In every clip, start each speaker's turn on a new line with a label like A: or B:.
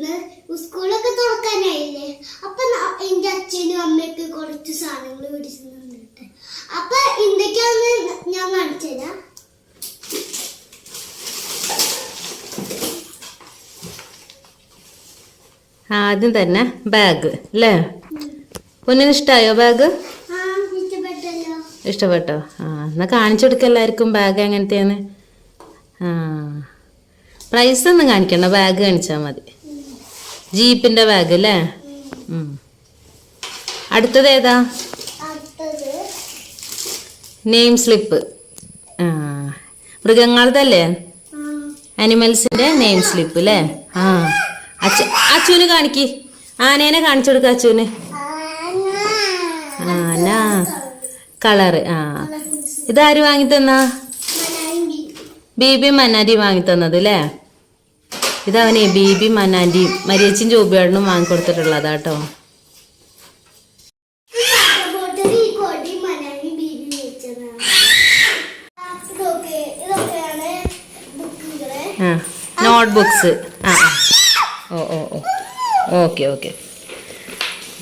A: ഇന്ന് സ്കൂളൊക്കെ തുറക്കാനായില്ലേ? അപ്പൊ എന്റെ അച്ഛനും അമ്മയൊക്കെ കുറച്ച് സാധനങ്ങൾ പിടിച്ചു തന്നിട്ട് അപ്പൊ എന്തൊക്കെയാന്ന് ഞാൻ കാണിച്ചുതരാം
B: ആദ്യം തന്നെ ബാഗ് അല്ലേ പൊന്നിന് ഇഷ്ടമായോ ബാഗ് ഇഷ്ടപ്പെട്ടോ? ആ എന്നാ കാണിച്ചു കൊടുക്ക എല്ലാവർക്കും ബാഗ് എങ്ങനത്തെയാണ് ആ പ്രൈസ് ഒന്നും കാണിക്കണ്ട ബാഗ് കാണിച്ചാൽ മതി. ജീപ്പിന്റെ ബാഗ് അല്ലേ അടുത്തത് ഏതാ? Name slip. ആ. മൃഗങ്ങളതല്ലേ അനിമൽസിന്റെ നെയിം സ്ലിപ്പ് അല്ലേ ആ. അച്ചു അച്ചുവിന് കാണിക്ക്. ആനേനെ കാണിച്ചു കൊടുക്ക അച്ഛന്
A: ആന.
B: കളറ്. ആ. ഇതാര് വാങ്ങി തന്നാ?
A: ബീബി.
B: മനാരി വാങ്ങി തന്നത് അല്ലേ ഇതവനെ ബീബി മനാന്റിയും മരിയച്ചും ജോബിയാടനും വാങ്ങിക്കൊടുത്തിട്ടുള്ളതാ കേട്ടോ നോട്ട് ബുക്സ് ആ. ഓ ഓ ഓ. Okay okay.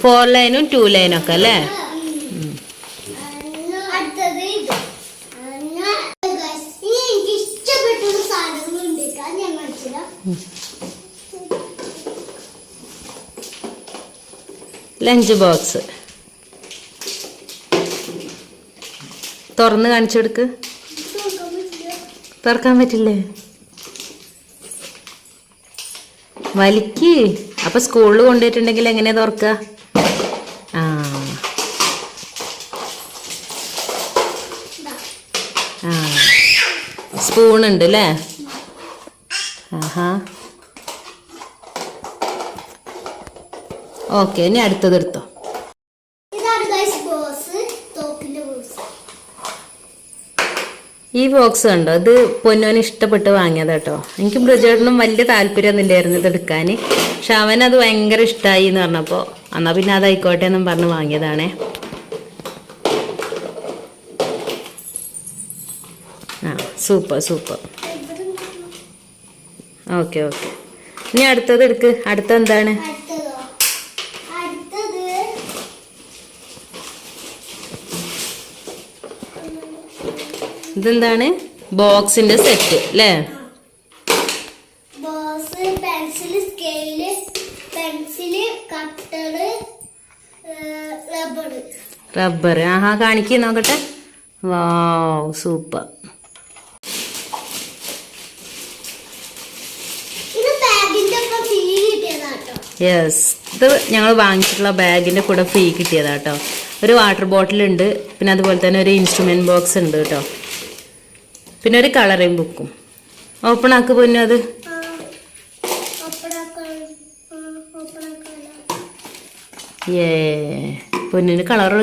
B: ഫോർ ലൈനും ടു ലൈനും ഒക്കെ അല്ലേ
A: അടുത്തത് ഇത് Guys, ഇനി എനിക്ക് ഇഷ്ടപ്പെട്ടൊരു സാധനങ്ങളുണ്ട് അത് ഞാൻ കാണിച്ചുതരാം
B: ലഞ്ച് ബോക്സ്. തുറന്ന് കാണിച്ചു കൊടുക്ക്. തുറക്കാൻ പറ്റില്ലേ? വലിക്ക്. അപ്പൊ സ്കൂളിൽ കൊണ്ടുപോയിട്ടുണ്ടെങ്കിൽ എങ്ങനെയാ തുറക്കുക? ആ. ആ. സ്പൂൺ ഉണ്ട് അല്ലേ? ആഹാ. ഓക്കെ ഇനി അടുത്തത് എടുത്തോ. ഈ ബോക്സ് കണ്ടോ? ഇത് പൊന്നോന് ഇഷ്ടപ്പെട്ട് വാങ്ങിയത് കേട്ടോ എനിക്ക് ബ്രജേട്ടനും വലിയ താല്പര്യമൊന്നും ഇല്ലായിരുന്നു ഇത് എടുക്കാൻ പക്ഷെ അവൻ അത് ഭയങ്കര ഇഷ്ടമായി എന്ന് പറഞ്ഞപ്പോൾ എന്നാൽ പിന്നെ അതായിക്കോട്ടെ എന്നും പറഞ്ഞ് വാങ്ങിയതാണേ. ആ സൂപ്പർ സൂപ്പർ. Okay okay. ഇനി അടുത്തത് എടുക്ക്. അടുത്ത എന്താണ്? ഇതെന്താണ്? ബോക്സിന്റെ സെറ്റ് അല്ലേ
A: റബ്ബർ
B: ആഹാ കാണിക്കേ നോക്കട്ടെ. വാ സൂപ്പർ
A: ഇത് ബാഗിന്റെ ഒപ്പം ഫീ കിട്ടിയതാട്ടോ
B: യെസ് ഇത് ഞങ്ങൾ വാങ്ങിച്ചിട്ടുള്ള ബാഗിന്റെ കൂടെ ഫ്രീ കിട്ടിയതാ കേട്ടോ ഒരു വാട്ടർ ബോട്ടിൽ ഉണ്ട്. പിന്നെ അതുപോലെ തന്നെ ഒരു ഇൻസ്ട്രുമെന്റ് ബോക്സ് ഉണ്ട് കേട്ടോ. പിന്നെ ഒരു കളറിംഗ് ബുക്കും ഓപ്പൺ ആക്ക് പൊന്നു അത്. ഏ പൊന്നിന് കളർ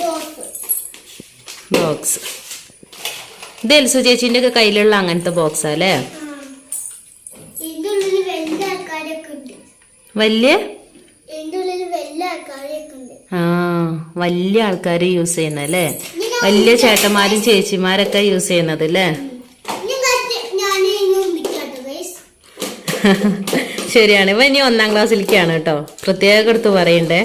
A: ബോസ്
B: ബോക്സ് ഇത് എൽസു ചേച്ചിന്റെ ഒക്കെ കയ്യിലുള്ള അങ്ങനത്തെ ബോക്സ് അല്ലേ?
A: വലിയ
B: ആ വലിയ ആൾക്കാർ യൂസ് ചെയ്യുന്ന അല്ലേ? വലിയ ചേട്ടന്മാരും ചേച്ചിമാരൊക്കെ യൂസ് ചെയ്യുന്നത് അല്ലേ? ശരിയാണ്. ഇവ ഇനി ഒന്നാം ക്ലാസ്സിലേക്കാണ് കേട്ടോ. പ്രത്യേകം എടുത്ത് പറയണ്ടേ.